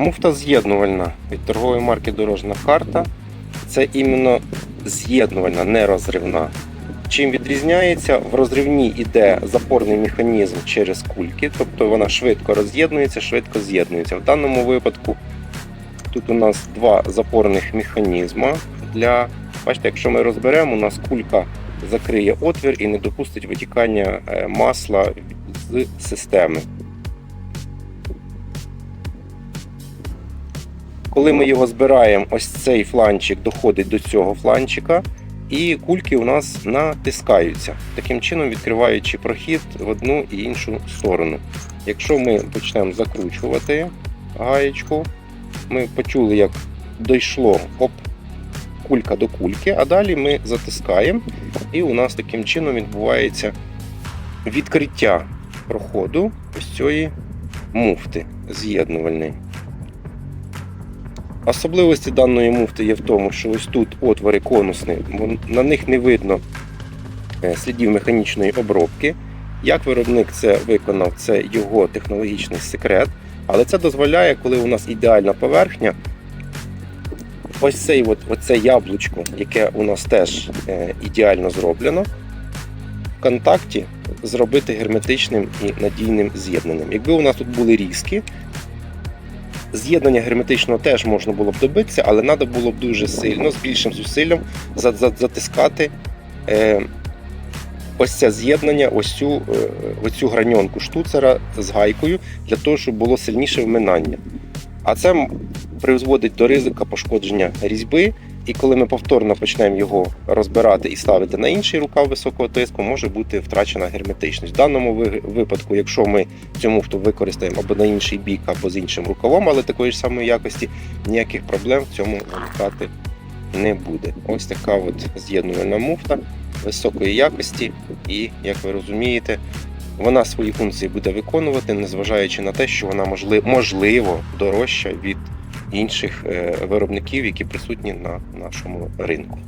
Муфта з'єднувальна від торгової марки Дорожна карта. Це іменно з'єднувальна, не розривна. Чим відрізняється? В розривній іде запорний механізм через кульки, тобто вона швидко роз'єднується, швидко з'єднується. В даному випадку тут у нас два запорних механізми. Для, бачите, якщо ми розберемо, у нас кулька закриє отвір і не допустить витікання е, масла з системи. Коли ми його збираємо, ось цей фланчик доходить до цього фланчика, і кульки у нас натискаються, таким чином відкриваючи прохід в одну і іншу сторону. Якщо ми почнемо закручувати гаєчку, ми почули, як дійшло оп, кулька до кульки, а далі ми затискаємо, і у нас таким чином відбувається відкриття проходу ось цієї муфти з'єднувальної. Особливості даної муфти є в тому, що ось тут отвори конусні, на них не видно е, слідів механічної обробки. Як виробник це виконав, це його технологічний секрет. Але це дозволяє, коли у нас ідеальна поверхня, ось цей от, оце яблучко, яке у нас теж е, ідеально зроблено, в контакті зробити герметичним і надійним з'єднаним. Якби у нас тут були різки, З'єднання герметичного теж можна було б добитися, але треба було б дуже сильно, з більшим зусиллям за- за- затискати е, ось це з'єднання, ось цю, е, оцю граньонку штуцера з гайкою, для того, щоб було сильніше вминання. А це призводить до ризика пошкодження різьби. І коли ми повторно почнемо його розбирати і ставити на інший рукав високого тиску, може бути втрачена герметичність. В даному випадку, якщо ми цю муфту використаємо або на інший бік, або з іншим рукавом, але такої ж самої якості, ніяких проблем в цьому виникати не буде. Ось така от з'єднувальна муфта високої якості, і, як ви розумієте, вона свої функції буде виконувати, незважаючи на те, що вона можливо дорожча від інших е, виробників, які присутні на нашому ринку.